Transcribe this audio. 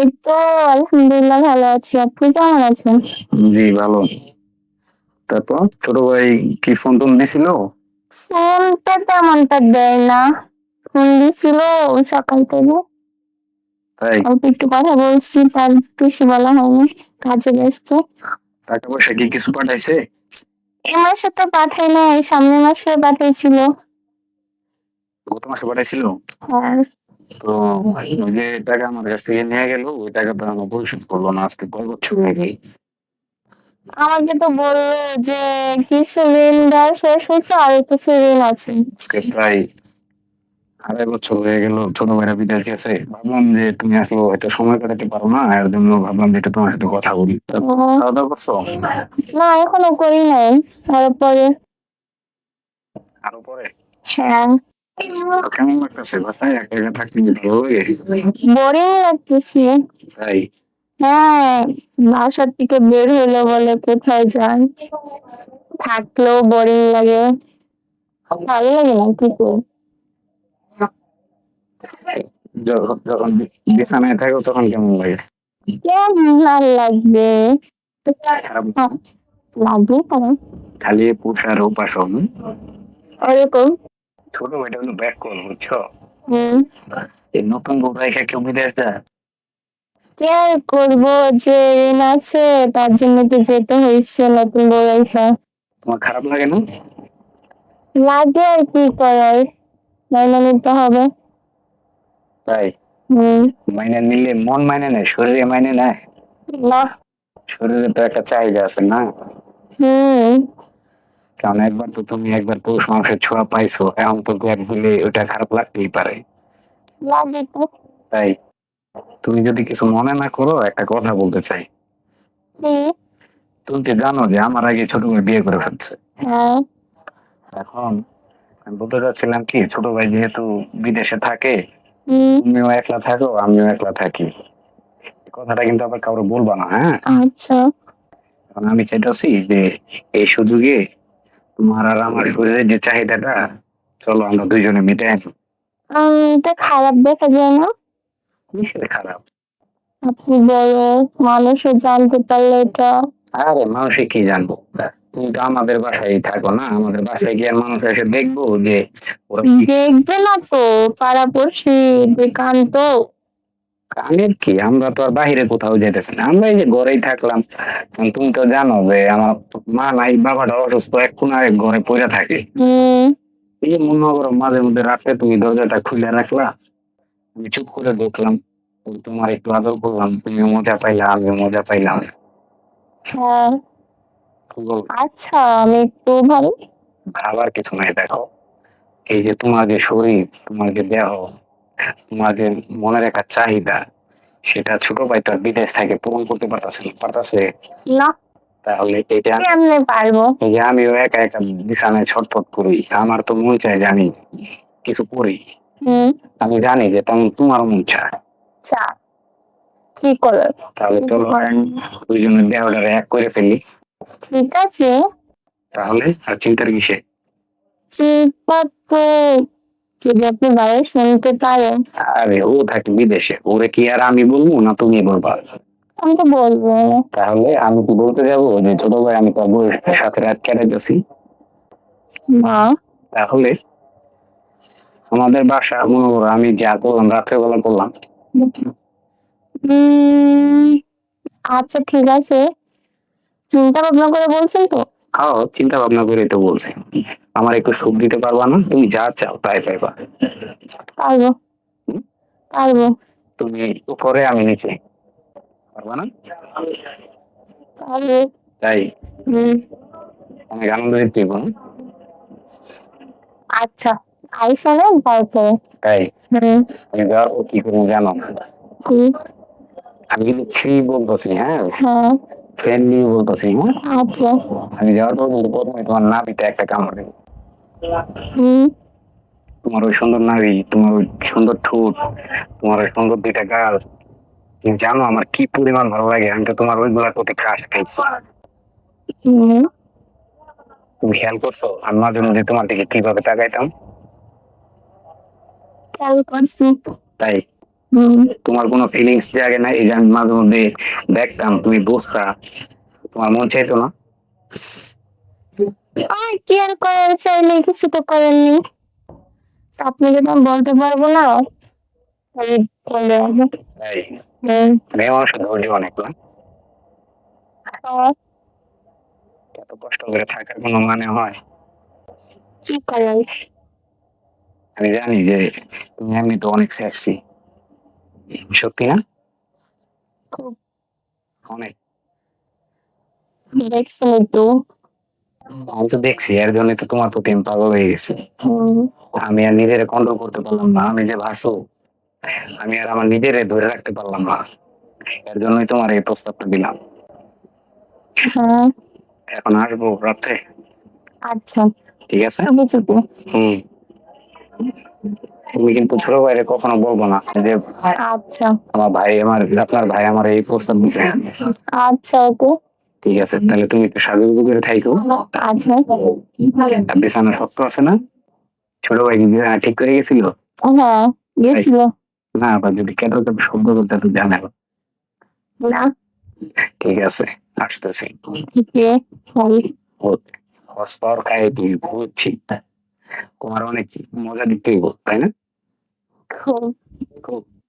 এই তো আলহামদুলিল্লাহ ভালো আছি। আপনি কেমন আছেন? জি ভালো। তারপর ছোট ভাই কি ফোন টোন দিছিল? ফোনটা তেমনটা দেয় না। ফোন দিছিল সকাল থেকে। অল্প একটু কথা বলছি তার বেশি বলা হয়নি। কাজে ব্যস্ত। টাকা পয়সা কি কিছু পাঠাইছে? এই মাসে তো পাঠাই নাই সামনের মাসে পাঠাইছিল। গত মাসে পাঠাইছিল? আর তো ওই যে টাকা আমার কাছ থেকে নিয়ে গেল ওই টাকা তো আমার পরিশোধ করল না আজকে কয় বছর গেল আমাকে তো বলল যে কিছু ঋণটা শেষ হয়েছে আর কিছু ঋণ আছে। আজকে প্রায় আড়াই বছর হয়ে গেল ছোট ভাইরা বিদেশ গেছে। ভাবলাম যে তুমি আসলে হয়তো সময় কাটাতে পারো না এর জন্য ভাবলাম যে একটু তোমার সাথে কথা বলি। খাওয়া দাওয়া করছ? না এখনও করি নাই তারপরে। আরও পরে? হ্যাঁ। কেমন লাগতেছে? বাসায় একা একা থাকতে ভালো লাগে? বোরিং লাগতেছে। তাই? হ্যাঁ বাসার থেকে বের হলো বলে কোথায় যান থাকলেও বোরিং লাগে। ভালো লাগে না কি যখন বিছানায় থাকো তখন কেমন লাগে? কেমন লাগবে? খালি পুষার উপাসন। ওরকম। ছোট ভাইটা হলো ব্যাক কল বুঝছ? এই নতুন বউ রেখে কেউ বিদেশ যায়? কেয়ার করব যে ঋণ আছে? তার জন্য তো যেতে হয়েছে নতুন তোমার খারাপ লাগে না? লাগে আর কি করার? মেনে নিতে হবে। তাই? মাইনে নিলে মন মাইনে নেয় শরীরে মাইনে নেয়? না। শরীরে তো একটা চাহিদা আছে না? হম। কারণ একবার তো তুমি একবার পুরুষ মানুষের ছোঁয়া পাইছো এখন তো এক দিলে ওটা খারাপ লাগতেই পারে। লাগে তো। তাই তুমি যদি কিছু মনে না করো একটা কথা বলতে চাই। তুমি তো জানো যে আমার আগে ছোট ভাই বিয়ে করে ফেলছে? হ্যাঁ। এখন আমি বলতে চাচ্ছিলাম কি ছোট ভাই যেহেতু বিদেশে থাকে তুমিও একলা থাকো আমিও একলা থাকি। কথাটা কিন্তু আবার কাউকে বলবা না হ্যাঁ? আচ্ছা। আমি চাইতেছি যে এই সুযোগে তোমার আর আমার শরীরের যে চাহিদাটা চলো আমরা দুইজনে মিটে আসি। এটা খারাপ দেখা যায় না কিসের খারাপ? আপনি বড় মানুষও জানতে পারলে এটা। আরে মানুষে কি জানব? তুমি তো আমাদের বাসায় থাকো না আমাদের বাসায় গিয়ে মানুষ এসে দেখব যে দেখবে না তো পাড়াপড়শি দোকান তো কানের কি? আমরা তো আর বাহিরে কোথাও যেতেছি না। আমরা এই যে ঘরেই থাকলাম। তুমি তো জানো যে আমার মা নাই বাবাটা অসুস্থ এক কোনায় ঘরে পড়ে থাকে। এই মনে করো মাঝে মধ্যে রাতে তুমি দরজাটা খুলে রাখলা। আমি চুপ করে দেখলাম। ওই তোমার একটু আদর করলাম। তুমি মজা পাইলা আমি মজা পাইলাম। হ্যাঁ। আচ্ছা আমি একটু ভালো ভাবার কিছু নাই দেখো। এই যে তোমার যে শরীর তোমার যে দেহ যে মনের একটা চাহিদা সেটা ছোট ভাই তো বিদেশ থেকে পূরণ করতে পারতাছে পারতাছে? না। তাহলে এটা কেমনে পারব। এই যে আমিও একা একা বিছানায় ছটফট করি আমার তো মন যে আমি কিছু করি। আমি জানি যে তেমন তোমার মন চায়। চা। কি করার তাহলে চলো। দুইজনের দেহটা এক করে ফেলি। ঠিক আছে। তাহলে আর চিন্তার কিসে? চিন্তা যদি আপনি বাইরে শুনতে পারেন। আরে ও থাকে বিদেশে ওরে কি আর আমি বলব না তুমি বলবা? আমি তো বলব। তাহলে আমি কি বলতে যাব? যে ছোট ভাই আমি বউয়ের সাথে রাত কেটেছি না তাহলে আমাদের বাসা মনে করো আমি যা করলাম রাত্রেবেলা করলাম। আচ্ছা ঠিক আছে। চিন্তা ভাবনা করে বলছেন তো? খাও চিন্তা ভাবনা করে তো বলছে। আমার একটু সুখ দিতে পারবা না তুমি যা চাও তাই পাইবা। পারব। পারব। তুমি উপরে আমি নিচে। পারবা না? তাই? অনেক আনন্দ দিতে হ্যাঁ? আচ্ছা। আইফোনে তারপরে। তাই? আমি পর কি করব জানো? আমি কিন্তু ফ্রি বলতেছি হ্যাঁ। হ্যাঁ ফ্রেন্ডলি বলতেছি আচ্ছা। আমি যাওয়ার পর কিন্তু প্রথমে তোমার একটা কামড় দেবো। তোমার ওই সুন্দর নাভি তোমার ওই সুন্দর ঠোঁট তোমার ওই সুন্দর দুইটা গাল। তুমি জানো আমার কি পরিমাণ ভালো লাগে আমি তো তোমার ওইগুলার প্রতি ক্রাশ খাইছি তুমি খেয়াল করছ? আমি মাঝে মধ্যে তোমার দিকে কীভাবে তাকাইতাম? খেয়াল করছি। তাই? তোমার কোনো ফিলিংস জাগে না এই যে আমি মাঝে মধ্যে দেখতাম তুমি বুঝতা তোমার মন চাইতো না? আর কি আর করার চাইলে কিছু তো করেননি আপনাকে তো আমি বলতে পারব না আমি বলে মেয়ে মানুষের ধৈর্য অনেক না এত কষ্ট করে থাকার কোনো মানে হয়? কি করেন আমি জানি যে তুমি এমনি তো অনেক সেক্সি সত্যি না? খুব। অনেক। দেখছেন তো। আমি তো দেখছি এর জন্য তো তোমার প্রতি আমি পাগল হয়ে গেছি। আমি আর নিজের কন্ট্রোল করতে পারলাম না আমি যে ভাসো আমি আর আমার নিজের ধরে রাখতে পারলাম না। এর জন্যই তোমার এই প্রস্তাবটা দিলাম। হ্যাঁ। এখন আসব রাত্রে। আচ্ছা। ঠিক আছে? হুম। তুমি কিন্তু ছোট ভাইরে কখনো বলব না যে আচ্ছা। আমার ভাই আমার আপনার ভাই আমার এই প্রস্তাব দিছে। আচ্ছা ওকে। ঠিক আছে তাহলে তুমি একটু সাজুগুজু করে থাইকো। আচ্ছা। বিছানা শক্ত আছে না? ছোট ভাই কি ঠিক করে গেছিল? হ্যাঁ গেছিল। না আবার যদি কেটে কেটে শব্দ করতে তো জানে না। ঠিক আছে আসতেছি। ঠিক আছে হর্স পাওয়ার খাই তুই বুঝছি তোমার অনেক মজা দিতেই তাই না? খুব। খুব।